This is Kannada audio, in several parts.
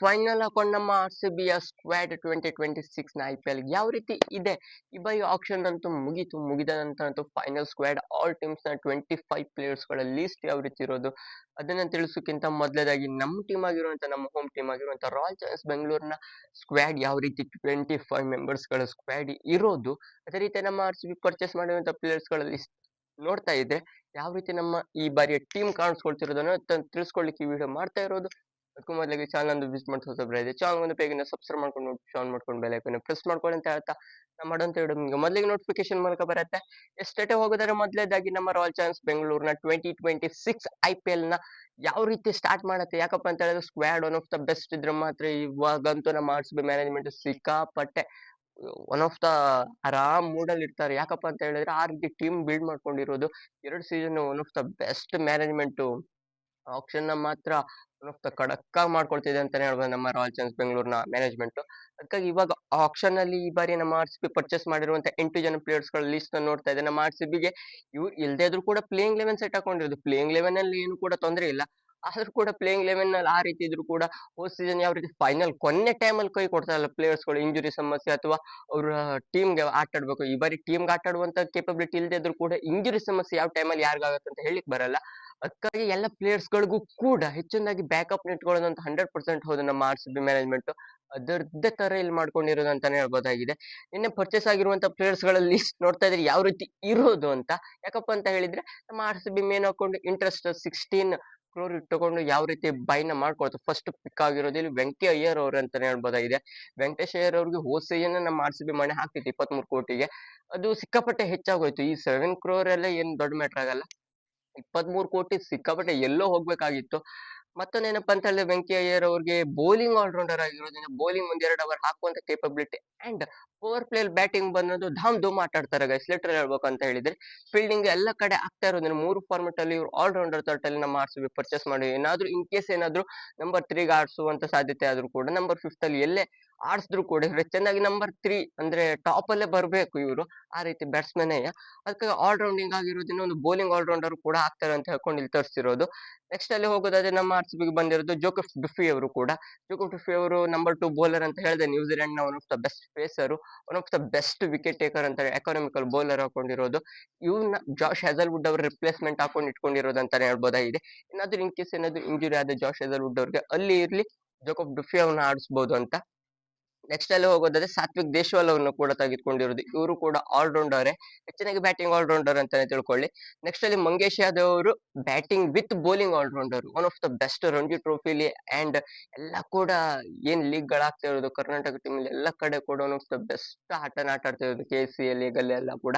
ಫೈನಲ್ ಹಾಕೊಂಡು ನಮ್ಮ ಆರ್ ಸಿ ಬಿಯ ಸ್ಕ್ವಾಡ್ ಟ್ವೆಂಟಿ ಟ್ವೆಂಟಿ ಸಿಕ್ಸ್ನ ಐ ಪಿ ಎಲ್ ಯಾವ ರೀತಿ ಇದೆ? ಈ ಬೈ ಆಪ್ಷನ್ ಅಂತೂ ಮುಗೀತು. ಮುಗಿದ ನಂತರ ಅಂತೂ ಫೈನಲ್ ಸ್ಕ್ವಾಡ್ ಆಲ್ ಟೀಮ್ಸ್ನ ಟ್ವೆಂಟಿ ಫೈವ್ ಪ್ಲೇಯರ್ಸ್ಗಳ ಲೀಸ್ಟ್ ಯಾವ ರೀತಿ ಇರೋದು? ಅದನ್ನ ತಿಳಿಸೋಕ್ಕಿಂತ ಮೊದಲೇದಾಗಿ ನಮ್ಮ ಟೀಮ್ ಆಗಿರುವಂಥ ನಮ್ಮ ಹೋಮ್ ಟೀಮ್ ಆಗಿರುವಂಥ ರಾಯಲ್ ಚಾಲೆಂಜರ್ಸ್ ಬೆಂಗಳೂರಿನ ಸ್ಕ್ವಾಡ್ ಯಾವ ರೀತಿ ಟ್ವೆಂಟಿ ಫೈವ್ ಮೆಂಬರ್ಸ್ಗಳ ಸ್ಕ್ವಾಡ್ ಇರೋದು? ಅದೇ ರೀತಿ ನಮ್ಮ ಆರ್ ಸಿ ಬಿ ಪರ್ಚೇಸ್ ಮಾಡಿರುವಂಥ ಪ್ಲೇಯರ್ಸ್ಗಳ ಲಿಸ್ಟ್ ನೋಡ್ತಾ ಇದ್ರೆ, ಯಾವ ರೀತಿ ನಮ್ಮ ಈ ಬಾರಿಯ ಟೀಮ್ ಕಾಣಿಸ್ಕೊಳ್ತಿರೋದನ್ನು ತಿಳಿಸ್ಕೊಳ್ಳಿಕ್ಕೆ ಈ ವಿಡಿಯೋ ಮಾಡ್ತಾ ಇರೋದು. ಅದಕ್ಕೂ ಮೊದಲಿಗೆ ಚಾನಲ್ ವಿಸಿಟ್ ಮಾಡಿ ಇದೆ ಚಾನಲ್ ಒಂದು ಪೇಗಿನ ಸಬ್ಸ್ಕ್ರೈಬ್ ಮಾಡ್ಕೊಂಡು ಆನ್ ಮಾಡ್ಕೊಂಡು ಬೆಲ್ ಐಕನ್ ಪ್ರೆಸ್ ಮಾಡ್ಕೊಳ್ಳಿ ಅಂತ ಹೇಳ್ತಾ ನಮ್ಮ ಮಾಡೋಂತ ವಿಡಿಯೋ ನಿಮ್ಗೆ ಮೊದಲಿಗೆ ನೋಟಿಫಿಕೇಶನ್ ಮೂಲಕ ಬರುತ್ತೆ. ಎಷ್ಟೇ ಹೋಗೋದಾದ್ರೆ ಮೊದಲೇದಾಗಿ ನಮ್ಮ ರಾಯಲ್ ಚಾನ್ಸ್ ಬೆಂಗಳೂರಿನ twenty twenty six I P ಎಲ್ನ ಯಾವ ರೀತಿ ಸ್ಟಾರ್ಟ್ ಮಾಡುತ್ತೆ, ಯಾಕಪ್ಪ ಅಂತ ಹೇಳಿದ್ರೆ squad one of the best ಇದ್ರೆ ಮಾತ್ರ ಇವಾಗಂತೂ ನಮ್ಮ ಆರ್ಟ್ಸ್ ಬಿ ಮ್ಯಾನೇಜ್ಮೆಂಟ್ ಸಿಕ್ಕಾಪಟ್ಟೆ ಒನ್ ಆಫ್ ದ ಆರಾಮ್ ಮೂಡಲ್ಲಿ ಇರ್ತಾರೆ. ಯಾಕಪ್ಪ ಅಂತ ಹೇಳಿದ್ರೆ ಆ ರೀತಿ ಟೀಮ್ ಬಿಲ್ಡ್ ಮಾಡ್ಕೊಂಡಿರೋದು. ಎರಡು season one of the best management ಆಪ್ಷನ್ನ ಮಾತ್ರ ಒನ್ ಖಡಕ್ ಆಗಿ ಮಾಡ್ಕೊಳ್ತಿದೆ ಅಂತಾನೆ ಹೇಳ್ಬೋದು ನಮ್ಮ ರಾಯಲ್ ಚಾನ್ಸ್ ಬೆಂಗಳೂರಿನ ಮ್ಯಾನೇಜ್ಮೆಂಟ್ ಅದಕ್ಕಾಗಿ ಇವಾಗ ಆಕ್ಷನ್ ಅಲ್ಲಿ ಈ ಬಾರಿ ನಮ್ಮ ಆರ್ ಸಿ ಬಿ ಪರ್ಚೇಸ್ ಮಾಡಿರುವಂತ ಎಂಟು ಜನ ಪ್ಲೇಯರ್ಸ್ಗಳ ಲಿಸ್ಟ್ ನೋಡ್ತಾ ಇದೆ ನಮ್ಮ ಆರ್ ಸಿ ಬಿಗೆ ಇವ್ರು ಇಲ್ದೇ ಇದ್ರು ಕೂಡ ಪ್ಲೇಯಿಂಗ್ ಲೆವೆನ್ ಸೆಟ್ ಹಾಕೊಂಡಿರೋದು. ಪ್ಲೇಯಿಂಗ್ ಲೆವೆನ್ ಅಲ್ಲಿ ಏನು ಕೂಡ ತೊಂದರೆ ಇಲ್ಲ. ಆದ್ರೂ ಕೂಡ ಪ್ಲೇಯಿಂಗ್ ಲೆವೆನ್ನಲ್ಲಿ ಆ ರೀತಿ ಇದ್ರು ಕೂಡ ಹೋದ್ ಸೀಸನ್ ಯಾವ ರೀತಿ ಫೈನಲ್ ಕೊನೆ ಟೈಮ್ ಅಲ್ಲಿ ಕೈ ಕೊಡ್ತಾರಲ್ಲ ಪ್ಲೇಯರ್ಸ್ಗಳು. ಇಂಜುರಿ ಸಮಸ್ಯೆ ಅಥವಾ ಅವ್ರ ಟೀಮ್ಗೆ ಆಟ ಆಡ್ಬೇಕು. ಈ ಬಾರಿ ಟೀಮ್ ಆಟ ಆಡುವಂತ ಕೇಪಬಿಲಿಟಿ ಇಲ್ಲದೆ ಇದ್ರು ಕೂಡ ಇಂಜುರಿ ಸಮಸ್ಯೆ ಯಾವ ಟೈಮಲ್ಲಿ ಯಾರಿಗಾಗತ್ತೆ ಅಂತ ಹೇಳಿಕ್ ಬರಲ್ಲ. ಅದಕ್ಕಾಗಿ ಎಲ್ಲ ಪ್ಲೇಯರ್ಸ್ ಗಳಿಗೂ ಕೂಡ ಹೆಚ್ಚಿನದಾಗಿ ಬ್ಯಾಕಪ್ ಇಟ್ಕೊಳ್ಳೋದಂತ ಹಂಡ್ರೆಡ್ ಪರ್ಸೆಂಟ್ ಹೋದು ನಮ್ಮ ಆರ್ ಸಿ ಬಿ ಮ್ಯಾನೇಜ್ಮೆಂಟ್. ಅದರದ್ದೇ ತರ ಇಲ್ಲಿ ಮಾಡ್ಕೊಂಡಿರೋದು ಅಂತಾನೆ ಹೇಳ್ಬೋದಾಗಿದೆ. ನಿನ್ನೆ ಪರ್ಚೇಸ್ ಆಗಿರುವಂತ ಪ್ಲೇಯರ್ಸ್ ಲಿಸ್ಟ್ ನೋಡ್ತಾ ಇದ್ರೆ ಯಾವ ರೀತಿ ಇರೋದು ಅಂತ. ಯಾಕಪ್ಪ ಅಂತ ಹೇಳಿದ್ರೆ ನಮ್ಮ ಆರ್ ಸಿ ಬಿ ಮೇನ್ ಹಾಕೊಂಡು ಇಂಟ್ರೆಸ್ಟ್ ಸಿಕ್ಸ್ಟೀನ್ ಕ್ರೋರ್ ಇಟ್ಟುಕೊಂಡು ಯಾವ ರೀತಿ ಬೈನ ಮಾಡ್ಕೊಳ್ತು ಫಸ್ಟ್ ಪಿಕ್ ಆಗಿರೋದು ಇಲ್ಲಿ ವೆಂಕಟ ಅಯ್ಯರ್ ಅವರು ಅಂತಾನೆ ಹೇಳ್ಬೋದಾಗಿದೆ. ವೆಂಕಟೇಶ್ ಅಯ್ಯರ್ ಅವ್ರಿಗೆ ಹೋದ ಸೀಸನ್ ನಮ್ಮ ಆರ್ ಸಿ ಬಿ ಮನೆ ಹಾಕ್ತಿತ್ತು ಇಪ್ಪತ್ಮೂರು ಕೋಟಿಗೆ. ಅದು ಸಿಕ್ಕಾಪಟ್ಟೆ ಹೆಚ್ಚಾಗೋಯ್ತು. ಈ ಸೆವೆನ್ ಕ್ರೋರ್ ಎಲ್ಲ ಏನ್ ದೊಡ್ಡ ಮ್ಯಾಟ್ರ್ ಆಗಲ್ಲ. ಇಪ್ಪತ್ಮೂರು ಕೋಟಿ ಸಿಕ್ಕಾಪಟ್ಟೆ ಎಲ್ಲೋ ಹೋಗ್ಬೇಕಾಗಿತ್ತು. ಮತ್ತೊಂದೇನಪ್ಪ ಅಂತ ಹೇಳಿದ್ರೆ ವೆಂಕಯ್ಯ ಅಯ್ಯರ್ ಅವ್ರಿಗೆ ಬೌಲಿಂಗ್ ಆಲ್ರೌಂಡರ್ ಆಗಿರೋದ್ರಿಂದ ಬೌಲಿಂಗ್ ಒಂದೆರಡು ಅವರ್ ಹಾಕುವಂತ capability and power play batting ಬಂದದ್ದು ಧಾಮ್ ಧೂಮ್ ಆಟ ಆಡ್ತಾರೆ ಗೈಸ್ ಲೆಟರ್ ಹೇಳ್ಬೇಕು ಅಂತ ಹೇಳಿದ್ರೆ ಫೀಲ್ಡಿಂಗ್ ಎಲ್ಲ ಕಡೆ ಆಗ್ತಾ ಇರೋದ್ರಿಂದ ಮೂರು ಫಾರ್ಮೆಟ್ ಅಲ್ಲಿ ಇವ್ರು ಆಲ್ರೌಂಡರ್ ತಟ್ಟಲ್ಲಿ ನಮ್ಮ ಆರ್ ಸಿ ಪರ್ಚೇಸ್ ಮಾಡಿ ಏನಾದ್ರೂ ಇನ್ ಕೇಸ್ ಏನಾದ್ರೂ ನಂಬರ್ ತ್ರೀಗೆ ಆಡಿಸುವಂತ ಸಾಧ್ಯತೆ ಆದ್ರೂ ಕೂಡ ನಂಬರ್ ಫಿಫ್ತ್ ಅಲ್ಲಿ ಎಲ್ಲೇ ಆಡಿಸಿದ್ರು ಕೂಡ. ಇವರು ಚೆನ್ನಾಗಿ ನಂಬರ್ ತ್ರೀ ಅಂದ್ರೆ ಟಾಪ್ ಅಲ್ಲೇ ಬರಬೇಕು ಇವರು, ಆ ರೀತಿ ಬ್ಯಾಟ್ಸ್ಮನ್ ಅದಕ್ಕೆ ಆಲ್ರೌಂಡಿಂಗ್ ಆಗಿರೋದನ್ನ ಒಂದು ಬೌಲಿಂಗ್ ಆಲ್ರೌಂಡರ್ ಕೂಡ ಆಗ್ತಾರೆ ಅಂತ ಹೇಳ್ಕೊಂಡು ಇಲ್ಲಿ ತರಿಸಿರೋದು. ನೆಕ್ಸ್ಟ್ ಅಲ್ಲಿ ಹೋಗೋದಾದ್ರೆ ನಮ್ಮ ಆರ್ ಸಿ ಬಿಗೆ ಬಂದಿರೋದು ಜೋಕಫ್ ಡುಫಿ ಅವರು ಕೂಡ. ಜೋಕಫ್ ಡುಫಿ ಅವರು ನಂಬರ್ ಟು ಬೌಲರ್ ಅಂತ ಹೇಳಿದೆ. ನ್ಯೂಜಿಲೆಂಡ್ನ one of the best pacer one of the best wicket taker ಅಂತ ಎಕನಾಮಿಕಲ್ ಬೌಲರ್ ಹಾಕೊಂಡಿರೋದು. ಇವ್ನ ಜಾಶ್ ಹೆಸಲ್ವುಡ್ ಅವರ ರಿಪ್ಲೇಸ್ಮೆಂಟ್ ಹಾಕೊಂಡು ಇಟ್ಕೊಂಡಿರೋದು ಅಂತಾನೆ ಹೇಳ್ಬೋದಾಗಿದೆ ಏನಾದ್ರೂ ಇನ್ ಕೇಸ್ ಏನಾದ್ರು ಇಂಜುರಿ ಆದ ಜಾಶ್ ಹೆಸಲ್ವುಡ್ ಅವ್ರಿಗೆ ಅಲ್ಲಿ ಇರ್ಲಿ ಜೋಕಫ್ ಡುಫಿ ಅವ್ರನ್ನ ಆಡಿಸ್ಬೋದು ಅಂತ. ನೆಕ್ಸ್ಟ್ ಅಲ್ಲಿ ಹೋಗೋದಾದ್ರೆ ಸಾತ್ವಿಕ್ ದೇಶ್ವಾಲ್ ಅವರನ್ನು ಕೂಡ ತೆಗೆದುಕೊಂಡಿರೋದು. ಇವರು ಕೂಡ ಆಲ್ರೌಂಡರೇ ಹೆಚ್ಚಿನಾಗಿ ಬ್ಯಾಟಿಂಗ್ ಆಲ್ರೌಂಡರ್ ಅಂತಾನೆ ತಿಳ್ಕೊಳ್ಳಿ. ನೆಕ್ಸ್ಟ್ ಅಲ್ಲಿ ಮಂಗೇಶ್ ಯಾದವ್ ಅವರು batting with bowling allrounder one of the best Ranji ಟ್ರೋಫಿಲಿ and ಎಲ್ಲ ಕೂಡ ಏನ್ ಲೀಗ್ ಗಳಾಗ್ತಾ ಇರೋದು, ಕರ್ನಾಟಕ ಟೀಮ್ ಎಲ್ಲ ಕಡೆ ಕೂಡ ಒನ್ ಆಫ್ ದ ಬೆಸ್ಟ್ ಆಟನ ಆಟ ಆಡ್ತಾ ಇರೋದು ಕೆ ಸಿ ಎಲ್ ಅಲ್ಲಿ ಎಲ್ಲ ಕೂಡ.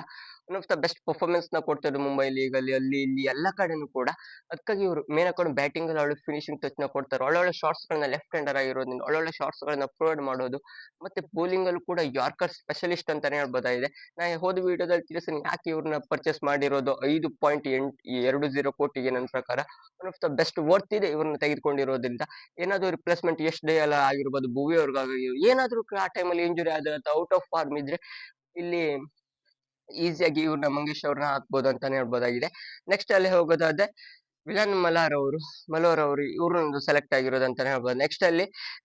ಒನ್ ಆಫ್ ದ ಬೆಸ್ಟ್ ಪರ್ಫಾರ್ಮೆನ್ಸ್ನ ಕೊಡ್ತಾ ಇರೋದು ಮುಂಬೈ ಲೀಗ್ ಅಲ್ಲಿ ಅಲ್ಲಿ, ಇಲ್ಲಿ ಎಲ್ಲ ಕಡೆನೂ ಕೂಡ. ಅದಕ್ಕಾಗಿ ಇವರು ಮೇನ್ ಹಾಕೊಂಡು ಬ್ಯಾಟಿಂಗ್ ಅಲ್ಲಿ ಒಳ್ಳೆ ಫಿನಿಶಿಂಗ್ ಟಚ್ನ ಕೊಡ್ತಾರೆ. ಒಳ್ಳೊಳ್ಳೆ ಶಾರ್ಟ್ಸ್ ಗಳನ್ನ ಲೆಫ್ಟ್ ಹ್ಯಾಂಡರ್ ಆಗಿರೋದ್ರಿಂದ, ಒಳ್ಳೊಳ್ಳೆ ಶಾರ್ಟ್ಸ್ ಗಳನ್ನ ಪ್ರೊವೈಡ್ ಮಾಡೋದು. ಮತ್ತೆ ಬೌಲಿಂಗ್ ಅಲ್ಲೂ ಕೂಡ ಯಾರ್ಕರ್ ಸ್ಪೆಷಲಿಸ್ಟ್ ಅಂತಾನೆ ಹೇಳ್ಬೋದಾಗಿದೆ ನಾ ಹೋದ ವಿಡಿಯೋದಲ್ಲಿ ತಿಳಿಸ್ತೀನಿ ಯಾಕೆ ಇವ್ರನ್ನ ಪರ್ಚೇಸ್ ಮಾಡಿರೋದು. ಐದು ಪಾಯಿಂಟ್ ಎಂಟ್, ಎರಡು ಜೀರೋ ಕೋಟಿಗೆ ನನ್ನ ಪ್ರಕಾರ one of the best worth ಇದೆ ಇವ್ರನ್ನ ತೆಗೆದುಕೊಂಡಿರೋದ್ರಿಂದ. ಏನಾದ್ರು ರಿಪ್ಲೇಸ್ಮೆಂಟ್ ಎಷ್ಟು ಡೇ ಎಲ್ಲ ಆಗಿರ್ಬೋದು, ಭುವಿ ಅವ್ರಿಗಾಗಿ ಏನಾದ್ರೂ ಆ ಟೈಮಲ್ಲಿ ಇಂಜುರಿ ಆದ್ರೆ ಅಥವಾ ಔಟ್ ಆಫ್ ಫಾರ್ಮ್ ಇದ್ರೆ ಇಲ್ಲಿ ಈಸಿಯಾಗಿ ಇವ್ರನ್ನ ಮಂಗೇಶ್ ಅವ್ರನ್ನ ಹಾಕ್ಬೋದು ಅಂತಾನೆ ಹೇಳ್ಬೋದಾಗಿದೆ. ನೆಕ್ಸ್ಟ್ ಅಲ್ಲಿ ಹೋಗೋದಾದ್ರೆ, ವಿಲನ್ ಮಲಾರ್ ಅವರು, ಮಲೋರ್ ಅವರು ಇವ್ರನ್ನೊಂದು ಸೆಲೆಕ್ಟ್ ಆಗಿರೋದು ಅಂತಾನೆ ಹೇಳ್ಬೋದು. ನೆಕ್ಸ್ಟ್ ಅಲ್ಲಿ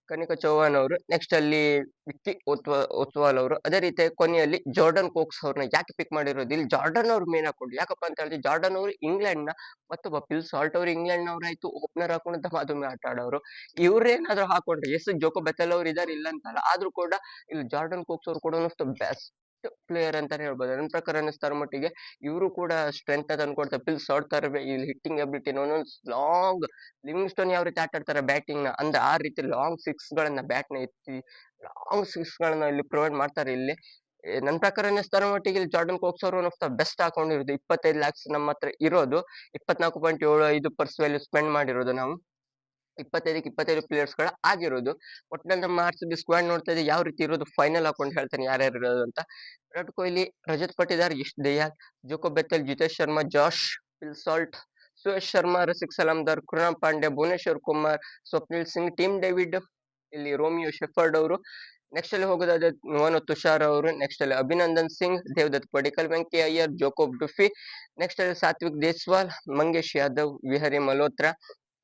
ಕನಿಕಾ ಚೌಹಾಣ್ ಅವರು ನೆಕ್ಸ್ಟ್ ಅಲ್ಲಿ ವಿಕ್ಕಿ ಒತ್ವ, ಒತ್ವಾಲ್ ಅವರು. ಅದೇ ರೀತಿ ಕೊನೆಯಲ್ಲಿ ಜಾರ್ಡನ್ ಕೋಕ್ಸ್ ಅವ್ರನ್ನ ಯಾಕೆ ಪಿಕ್ ಮಾಡಿರೋದು? ಇಲ್ಲಿ ಜಾರ್ಡನ್ ಅವ್ರು ಮೇನ್ ಹಾಕೊಂಡು ಯಾಕಪ್ಪ ಅಂತ ಹೇಳಿದ್ರೆ ಜಾರ್ಡನ್ ಅವರು ಇಂಗ್ಲೆಂಡ್ನ ಮತ್ತೊಬ್ಬ ಪಿಲ್ ಸಾಲ್ಟ್ ಅವರು ಇಂಗ್ಲೆಂಡ್ ನವರಾಯ್ತು ಓಪನರ್ ಹಾಕೊಂಡಂತ ಮಾಧುಮಿ ಆಟ ಆಡೋರು ಇವ್ರೇನಾದ್ರೂ ಹಾಕೊಂಡ್ರೆ, ಎಸ್ ಜೋಕೋ ಬೆತ್ತಲ್ ಅವ್ರು ಇದಾರೆ ಇಲ್ಲ ಅಂತಲ್ಲ ಆದ್ರೂ ಕೂಡ ಇಲ್ಲಿ ಜಾರ್ಡನ್ ಕೋಕ್ಸ್ ಅವ್ರು ಕೂಡ ಬೆಸ್ಟ್ ಪ್ಲೇಯರ್ ಅಂತಾನೆ ಹೇಳ್ಬೋದು. ನನ್ನ ಪ್ರಕಾರ ಅನ್ನಿಸ್ತಾರ ಮಟ್ಟಿಗೆ ಇವರು ಕೂಡ ಸ್ಟ್ರೆಂತ್ ತಂದು ಕೊಡ್ತಾರೆ ಪಿಲ್ಸ್ ಆಡ್ತಾರೆ ಇಲ್ಲಿ ಹಿಟ್ಟಿಂಗ್ ಅಬಿಲಿಟಿ ಒಂದೊಂದು ಲಾಂಗ್ ಲಿವಿಂಗ್ ಸ್ಟೋನ್ ಯಾವ ರೀತಿ ಆಟ ಆಡ್ತಾರೆ ಬ್ಯಾಟಿಂಗ್ನ, ಅಂದ್ರೆ ಆ ರೀತಿ ಲಾಂಗ್ ಸಿಕ್ಸ್ ಗಳನ್ನ ಬ್ಯಾಟ್ನ ಎತ್ತಿ ಲಾಂಗ್ ಸಿಕ್ಸ್ ಗಳನ್ನ ಇಲ್ಲಿ ಪ್ರೊವೈಡ್ ಮಾಡ್ತಾರೆ ಇಲ್ಲಿ. ನನ್ನ ನನ್ ಪ್ರಕಾರ ಅನ್ನಿಸ್ತಾರ ಮಟ್ಟಿಗೆ ಇಲ್ಲಿ ಜಾರ್ಡನ್ ಕೋಕ್ಸ್ ಅವರು ಒನ್ ಆಫ್ ದ ಬೆಸ್ಟ್ ಹಾಕೊಂಡಿರೋದು. ಇಪ್ಪತ್ತೈದು ಲ್ಯಾಕ್ಸ್ ನಮ್ಮ ಹತ್ರ ಇರೋದು. ಇಪ್ಪತ್ನಾಲ್ಕು ಪಾಯಿಂಟ್ ಏಳು ಐದು ಪರ್ಸ್ ವ್ಯಾಲ್ಯೂ ಸ್ಪೆಂಡ್ ಮಾಡಿರೋದು ನಾವು. ಇಪ್ಪತ್ತೈದಕ್ಕೆ ಇಪ್ಪತ್ತೈದು ಪ್ಲೇಯರ್ಸ್ಗಳ ಆಗಿರೋದು. ಒಟ್ಟಿನಲ್ಲಿ ನಮ್ಮ ಆರ್ ಬಿ ಸ್ಕ್ವಾಡ್ ನೋಡ್ತಾ ಇದ್ದೆ ಯಾವ ರೀತಿ ಇರೋದು ಫೈನಲ್ ಹಾಕೊಂಡು ಹೇಳ್ತಾನೆ ಯಾರ್ಯಾರು ಇರೋದು ಅಂತ. Virat Kohli, Rajat Patidar Yash Dayal Jacob Bethell, Jitesh Sharma, Josh Phil Salt Suyash Sharma, Rasikh Salamdar Krunal Pandey Bhuvneshwar Kumar, Swapnil Singh, Tim David, ಇಲ್ಲಿ ರೋಮಿಯೋ ಶೆಫರ್ಡ್ ಅವರು. ನೆಕ್ಸ್ಟ್ ಅಲ್ಲಿ ಹೋಗೋದಾದ ಮೋನು ತುಷಾರ್ ಅವರು. ನೆಕ್ಸ್ಟ್ ಅಲ್ಲಿ Abhinandan Singh, Devdutt Padikkal Venky Iyer, Jacob Duffy. Next ಅಲ್ಲಿ ಸಾತ್ವಿಕ್ ದೇಸ್ವಾಲ್, ಮಂಗೇಶ್ ಯಾದವ್, ವಿಹರಿ ಮಲ್ಹೋತ್ರಾ.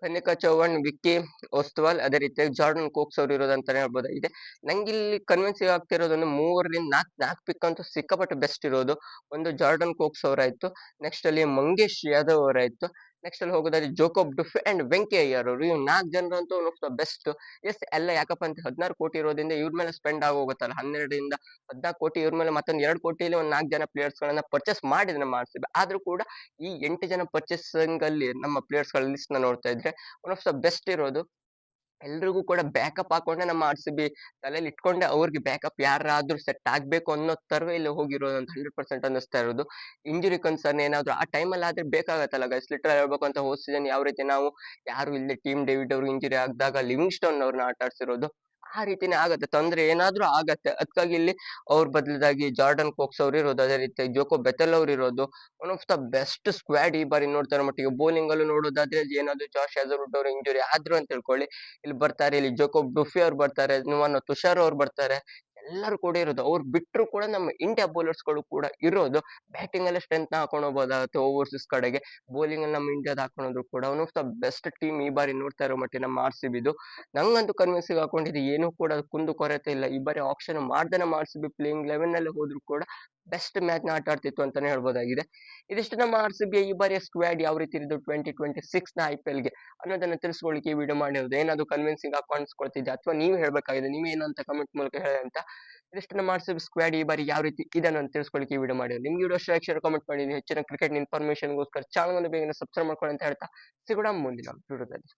ಕನಿಕಾ ಚೌಹಾಣ್, ವಿಕ್ಕಿ ಒಸ್ತವಾಲ್ ಅದೇ ರೀತಿಯಾಗಿ ಜಾರ್ಡನ್ ಕೋಕ್ಸ್ ಅವರು ಇರೋದಂತಾನೆ ಹೇಳ್ಬೋದಾಗಿದೆ. ನಂಗಿಲ್ಲಿ ಕನ್ವಿನ್ಸಿಂಗ್ ಆಗ್ತಿರೋದೊಂದು ಮೂರರಿಂದ ನಾಲ್ಕು ನಾಲ್ಕು ಪಿಕ್ ಅಂತೂ ಸಿಕ್ಕಾಪಟ್ಟೆ ಬೆಸ್ಟ್ ಇರೋದು. ಒಂದು ಜಾರ್ಡನ್ ಕೋಕ್ಸ್ ಅವರಾಯ್ತು, ನೆಕ್ಸ್ಟ್ ಅಲ್ಲಿ ಮಂಗೇಶ್ ಯಾದವ್ ಅವರಾಯ್ತು, ನೆಕ್ಸ್ಟ್ ಅಲ್ಲಿ ಹೋಗೋದಾದ್ರೆ ಜೋಕೋಬ್ ಡುಫ್ ಅಂಡ್ ಅವರು ಇವ್ ನಾಲ್ಕು ಜನರಂತೂ one of the best. Yes ಎಲ್ಲ ಯಾಕಪ್ಪ ಅಂತ ಹದಿನಾರು ಕೋಟಿ ಇರೋದ್ರಿಂದ ಇವ್ರ ಮೇಲೆ ಸ್ಪೆಂಡ್ ಆಗೋಗುತ್ತಲ್ಲ ಹನ್ನೆರಡರಿಂದ ಹದಿನಾಲ್ಕು ಕೋಟಿ ಇವ್ರ ಮೇಲೆ ಮತ್ತೊಂದು ಎರಡು ಕೋಟಿಯಲ್ಲಿ ಒಂದು ನಾಲ್ಕು ಜನ ಪ್ಲೇಯರ್ಸ್ ಗಳನ್ನ ಪರ್ಚೇಸ್ ಮಾಡಿದ್ರೆ ನಮ್ಮ ಆರ್ ಆದ್ರೂ ಕೂಡ ಈ ಎಂಟು ಜನ ಪರ್ಚೇಸಿಂಗ್ ಅಲ್ಲಿ ನಮ್ಮ ಪ್ಲೇಯರ್ಸ್ಗಳ ಲಿಸ್ಟ್ ನೋಡ್ತಾ ಇದ್ರೆ ಒನ್ ಆಫ್ ದ ಬೆಸ್ಟ್ ಇರೋದು. ಎಲ್ರಿಗೂ ಕೂಡ ಬ್ಯಾಕಪ್ ಹಾಕೊಂಡೆ ನಮ್ಮ ಆರ್ ಸಿ ಬಿ ತಲೆಯಲ್ಲಿ ಇಟ್ಕೊಂಡೆ ಅವ್ರಿಗೆ ಬ್ಯಾಕಪ್ ಯಾರಾದ್ರೂ ಸೆಟ್ ಆಗ್ಬೇಕು ಅನ್ನೋ ತರವೇ ಇಲ್ಲಿ ಹೋಗಿರೋದು ಅಂತ ಹಂಡ್ರೆಡ್ ಪರ್ಸೆಂಟ್ ಅನ್ನಿಸ್ತಾ ಇರೋದು. ಇಂಜುರಿ ಕನ್ಸರ್ನ್ ಏನಾದ್ರು ಆ ಟೈಮಲ್ಲಿ ಆದ್ರೆ ಬೇಕಾಗತ್ತಲ್ಲ ಗೈಸ್ ಲಿಟ್ರ್ ಹೇಳ್ಬೇಕು ಅಂತ ಹೋಸ್ಟ್ ಸೀಸನ್ ಯಾವ ರೀತಿ ನಾವು ಯಾರು ಇಲ್ಲದೆ ಟೀಮ್ ಡೇವಿಡ್ ಅವ್ರು ಇಂಜುರಿ ಆಗಿದಾಗ ಲಿವಿಂಗ್ ಸ್ಟೋನ್ ಅವ್ರನ್ನ ಆಟ ಆಡ್ಸಿರೋದು. ಆ ರೀತಿನೇ ಆಗತ್ತೆ. ತೊಂದ್ರೆ ಏನಾದ್ರೂ ಆಗತ್ತೆ. ಅದಕ್ಕಾಗಿ ಇಲ್ಲಿ ಅವ್ರ ಬದಲಿದಾಗಿ ಜಾರ್ಡನ್ ಕೋಕ್ಸ್ ಅವ್ರು ಇರೋದು, ಅದೇ ರೀತಿ ಜೋಕೋ ಬೆತಲ್ ಅವ್ರು ಇರೋದು, one of the best squad ಈ ಬಾರಿ ನೋಡ್ತಾರೆ ಮಟ್ಟಿಗೆ. ಬೌಲಿಂಗ್ ಅಲ್ಲೂ ನೋಡೋದಾದ್ರೆ ಏನಾದ್ರು ಜಾಶ್ ಹಜಾರ್ವುಡ್ ಅವ್ರು ಇಂಜುರಿ ಆದ್ರು ಅಂತ ತಿಳ್ಕೊಳ್ಳಿ ಇಲ್ಲಿ ಬರ್ತಾರೆ, ಇಲ್ಲಿ ಜೋಕೋ ಬುಫಿ ಅವ್ರು ಬರ್ತಾರೆ ನುವಾನ್ ತುಷಾರ್ ಅವ್ರು ಬರ್ತಾರೆ. ಎಲ್ಲರೂ ಕೂಡ ಇರೋದು. ಅವ್ರು ಬಿಟ್ಟರು ಕೂಡ ನಮ್ಮ ಇಂಡಿಯಾ ಬೌಲರ್ಸ್ಗಳು ಕೂಡ ಇರೋದು. ಬ್ಯಾಟಿಂಗ್ ಅಲ್ಲೇ ಸ್ಟ್ರೆಂತ್ ಹಾಕೊಂಡು ಹೋಗೋದಾಗುತ್ತೆ ಓವರ್ಸೀಸ್ ಕಡೆಗೆ. ಬೌಲಿಂಗ್ ಅಲ್ಲಿ ನಮ್ಮ ಇಂಡಿಯಾದ ಹಾಕೊಂಡ್ರು ಕೂಡ one of the best team ಈ ಬಾರಿ ನೋಡ್ತಾ ಇರೋ ಮಟ್ಟಿಗೆ ನಮ್ಮ ಆರ್ ಸಿ ಬಿದು ನಂಗಂತೂ ಕನ್ವಿನ್ಸಿಂಗ್ ಹಾಕೊಂಡಿದ್ದು ಏನೂ ಕೂಡ ಕುಂದು ಕೊರತೆ ಇಲ್ಲ. ಈ ಬಾರಿ ಆಪ್ಷನ್ ಮಾಡ್ದೇನೆ ಆರ್ ಸಿ ಬಿ ಪ್ಲೇಯಿಂಗ್ ಲೆವೆನ್ನಲ್ಲಿ ಹೋದ್ರು ಕೂಡ ಬೆಸ್ಟ್ ಮ್ಯಾಚ್ನ ಆಟ ಆಡ್ತಿತ್ತು ಅಂತಾನೆ ಹೇಳ್ಬೋದಾಗಿದೆ. ಇದಿಷ್ಟು ನಮ್ಮ ಆರ್ ಸಿ ಬಿ ಈ ಬಾರಿಯ ಸ್ಕ್ವಾಡ್ ಯಾವ ರೀತಿ ಇದ್ದು ಟ್ವೆಂಟಿ ಟ್ವೆಂಟಿ ಸಿಕ್ಸ್ನ ಐ ಪಿ ಎಲ್ಗೆ ಅನ್ನೋದನ್ನ ತಿಳಿಸ್ಕೊಳ್ಳಿಕ್ಕೆ ಈ ವಿಡಿಯೋ ಮಾಡಿರೋದು ಏನಾದ್ರು ಕನ್ವಿನ್ಸಿಂಗ್ ಆಗಿ ಕಾಣಿಸ್ಕೊಳ್ತಿದ್ದೆ ಅಥವಾ ನೀವು ಹೇಳಬೇಕಾಗಿದೆ, ನೀವು ಏನಂತ ಕಮೆಂಟ್ ಮೂಲಕ ಹೇಳಿ ಅಂತ. ಇದಿಷ್ಟು ನಮ್ಮ ಆರ್ ಸಿ ಬಿ ಸ್ಕ್ವಾಡ್ ಈ ಬಾರಿ ಯಾವ ರೀತಿ ಇದೆ ಅನ್ನೋದು ತಿಳಿಸ್ಕೊಳ್ಳಿಕ್ಕೆ ಈ ವಿಡಿಯೋ ಮಾಡಿರೋದು ನಿಮ್ಗೆ ವಿಡಿಯೋ ಶೇರ್ ಶೇರ್ ಕಮೆಂಟ್ ಮಾಡಿ ಹೆಚ್ಚಿನ ಕ್ರಿಕೆಟ್ ಇನ್ಫಾರ್ಮೇಶನ್ಗೋಸ್ಕರ ಚಾನಲ್ ಬೇಗನೆ ಸಬ್ಸ್ಕ್ರೈಬ್ ಮಾಡ್ಕೊಳ್ಳಿ ಅಂತ ಹೇಳ್ತಾ ಸಿಗೋಣ ಮುಂದಿನ ವಿಡಿಯೋದಲ್ಲಿ